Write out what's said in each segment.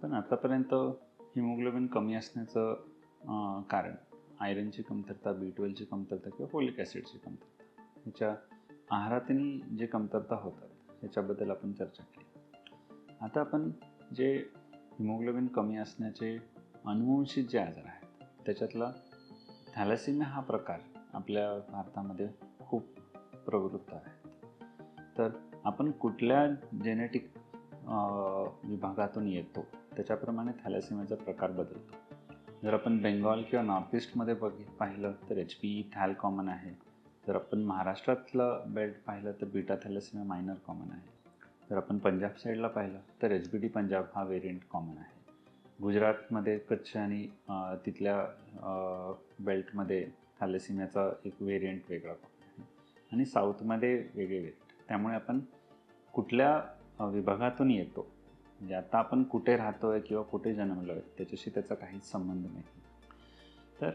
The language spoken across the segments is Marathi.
आपण आतापर्यंत हिमोग्लोबिन कमी असण्याचं कारण आयरनची कमतरता बी ट्वेल्वची कमतरता किंवा फोलिक ॲसिडची कमतरता ह्याच्या आहारातील जे कमतरता होतात ह्याच्याबद्दल आपण चर्चा केली. आता आपण जे हिमोग्लोबिन कमी असण्याचे अनुवंशिक जे आजार आहेत त्याच्यातला थॅलेसिमिया हा प्रकार आपल्या भारतामध्ये खूप प्रवृत्त आहे. तर आपण कुठल्या जेनेटिक विभागातून येतो. त्याच्याप्रमाणे थॅलेसिमियाचा प्रकार बदलतो. जर आपण बेंगॉल किंवा नॉर्थ ईस्टमध्ये बघ पाहिलं तर H P E thal common आहे. जर आपण महाराष्ट्रातलं बेल्ट पाहिलं तर बीटा थॅलेसिमिया मायनर कॉमन आहे. जर आपण पंजाब साईडला पाहिलं तर एच बी डी पंजाब हा वेरियंट कॉमन आहे. गुजरातमध्ये कच्छ आणि तिथल्या बेल्टमध्ये थॅलेसिमियाचा एक वेरियंट वेगळा आहे. आणि साऊथमध्ये वेगळे वेरियंट त्यामुळे आपण कुठल्या विभागातून येतो म्हणजे आता आपण कुठे राहतो आहे किंवा कुठे जन्मलो आहे त्याच्याशी त्याचा काहीच संबंध नाही. तर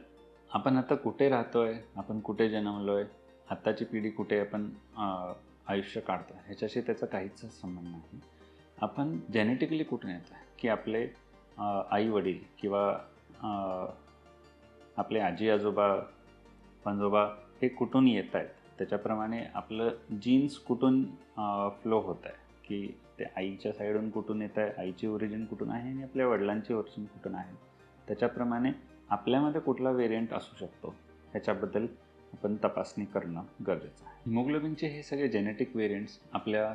आपण आता कुठे राहतो आहे आपण कुठे जन्मलो आहे आत्ताची पिढी कुठे आपण आयुष्य काढतो ह्याच्याशी त्याचा काहीच संबंध नाही. आपण जेनेटिकली कुठून येतो आहे की आपले आई वडील किंवा आपले आजी आजोबा पंजोबा हे कुठून येत आहेत त्याच्याप्रमाणे आपलं जीन्स कुठून फ्लो होत आहे की ते आईच्या साईडून कुठून येत आहे आईची ओरिजिन कुठून आहे आणि आपल्या वडिलांची ओरिजिन कुठून आहे. त्याच्याप्रमाणे आपल्यामध्ये कुठला वेरियंट असू शकतो ह्याच्याबद्दल आपण तपासणी करणं गरजेचं आहे. हिमोग्लोबिनचे हे सगळे जेनेटिक वेरियंट्स आपल्या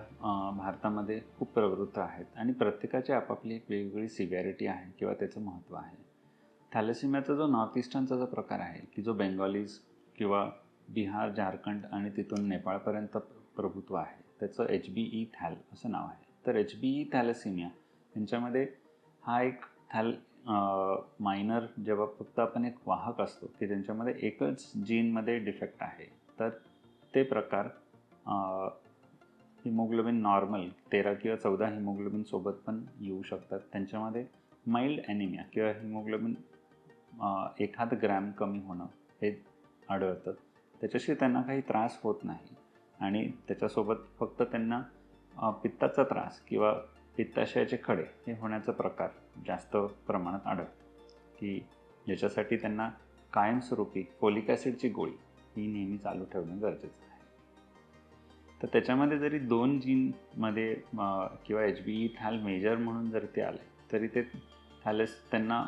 भारतामध्ये खूप प्रवृत्त आहेत आणि प्रत्येकाची आपापली एक वेगवेगळी सिव्हिरिटी आहे किंवा त्याचं महत्त्व आहे. थॅलेसिमियाचा जो नॉर्थ ईस्टर्नचा जो प्रकार आहे की जो बेंगॉलीज किंवा बिहार झारखंड आणि तिथून नेपाळपर्यंत प्रभुत्व आहे. त्याचं एच बी ई थॅल असं नाव आहे. तर एच बी ई थॅलेसिमिया यांच्यामध्ये हा एक थॅल मायनर जेव्हा फक्त आपण एक वाहक असतो की त्यांच्यामध्ये एकच जीनमध्ये डिफेक्ट आहे तर ते प्रकार हिमोग्लोबिन नॉर्मल तेरा किंवा चौदा हिमोग्लोबिनसोबत पण येऊ शकतात. त्यांच्यामध्ये माइल्ड ॲनिमिया किंवा हिमोग्लोबिन एखाद ग्रॅम कमी होणं हे आढळतं. त्याच्याशी त्यांना काही त्रास होत नाही. आणि त्याच्यासोबत फक्त त्यांना पित्ताचा त्रास किंवा पित्ताशयाचे खडे हे होण्याचा प्रकार जास्त प्रमाणात आढळतो. की ज्याच्यासाठी त्यांना कायमस्वरूपी फोलिक ॲसिडची गोळी ही नेहमी चालू ठेवणं गरजेचं आहे. तर त्याच्यामध्ये जरी दोन जीनमध्ये किंवा H B E thal major म्हणून जर ते आले तरी ते थॅलेस त्यांना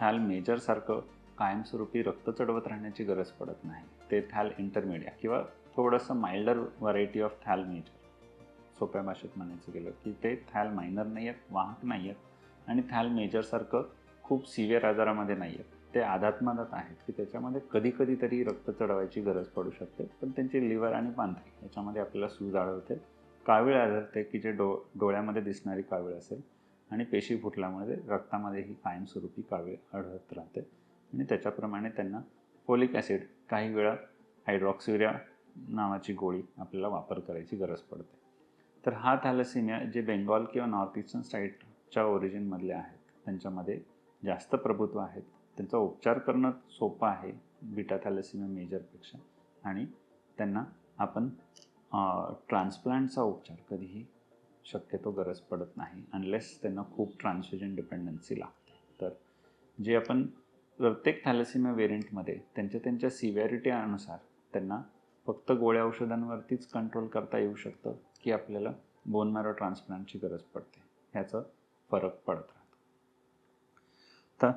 थॅल मेजरसारखं कायमस्वरूपी रक्त चढवत राहण्याची गरज पडत नाही. ते थॅल इंटरमिडिया किंवा थोडंसं milder variety of thal major सोप्या भाषेत म्हणायचं गेलं की ते थॅल मायनर नाही आहेत वाहक नाही आहेत आणि थॅल मेजरसारखं खूप सिव्हिअर आजारामध्ये नाही आहेत ते आधात्मादात आहेत की त्याच्यामध्ये कधी कधी तरी रक्त चढवायची गरज पडू शकते पण त्यांची लिव्हर आणि पांढरी याच्यामध्ये आपल्याला सूज आढळते. कावीळ आढळते की जे डो डोळ्यामध्ये दिसणारी कावीळ असेल आणि पेशी फुटल्यामुळे रक्तामध्ये ही कायमस्वरूपी कावीळ आढळत राहते आणि त्याच्याप्रमाणे त्यांना फोलिक ॲसिड काही वेळा हायड्रॉक्सिरिया नावाची गोळी आपल्याला वापर करायची गरज पडते. तर हा थॅलेसिमिया जे बेंगॉल किंवा नॉर्थ ईस्टर्न साईडच्या ओरिजिनमधले आहेत त्यांच्यामध्ये जास्त प्रभुत्व आहेत. त्यांचा उपचार करणं सोपं आहे बिटा थॅलेसिमिया मेजरपेक्षा आणि त्यांना आपण ट्रान्सप्लांटचा उपचार कधीही शक्यतो गरज पडत नाही अनलेस त्यांना खूप ट्रान्सफ्युजन डिपेंडन्सी लागते. तर जे आपण प्रत्येक थॅलेसिमिया व्हेरियंटमध्ये त्यांच्या त्यांच्या सिव्हिरिटी अनुसार त्यांना फक्त गोळ्या औषधांवरतीच कंट्रोल करता येऊ शकतं की आपल्याला बोन मॅरो ट्रान्सप्लांटची गरज पडते. ह्याचं फरक पडत राहतो. तर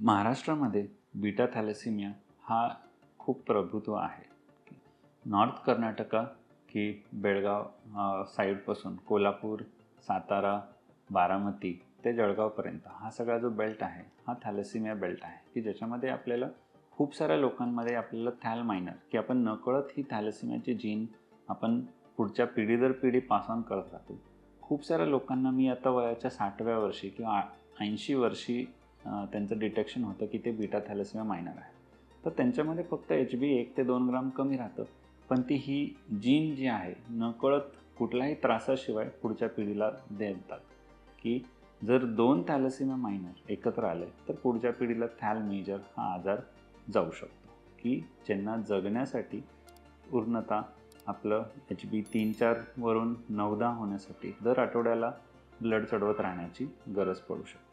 महाराष्ट्रामध्ये बीटा थॅलेसिमिया हा खूप प्रभुत्व आहे. नॉर्थ कर्नाटका की बेळगाव साईडपासून कोल्हापूर सातारा बारामती ते जळगावपर्यंत. हा सगळा जो बेल्ट आहे हा थॅलेसिमिया बेल्ट आहे की ज्याच्यामध्ये आपल्याला खूप साऱ्या लोकांमध्ये आपल्याला थॅल मायनर की आपण नकळत ही थॅलेसिमियाची जीन आपण पुढच्या पिढी दर पिढी पास ऑन करत राहतो. खूप साऱ्या लोकांना मी आता वयाच्या साठव्या वर्षी किंवा ऐंशी वर्षी त्यांचं डिटेक्शन होतं की ते बीटा थॅलेसिमिया मायनर आहे. तर त्यांच्यामध्ये फक्त एच बी एक ते दोन ग्राम कमी राहतं. पण ती ही जीन जी आहे नकळत कुठल्याही त्रासाशिवाय पुढच्या पिढीला देतात. की जर दोन थॅलसिमा मायनर एकत्र आले तर पुढच्या पिढीला थॅल मेजर हा आजार जाऊ शकतो. की ज्यांना जगण्यासाठी पूर्णतः आपलं एच बी तीन चारवरून नऊ होण्यासाठी दर आठवड्याला ब्लड चढवत राहण्याची गरज पडू शकते.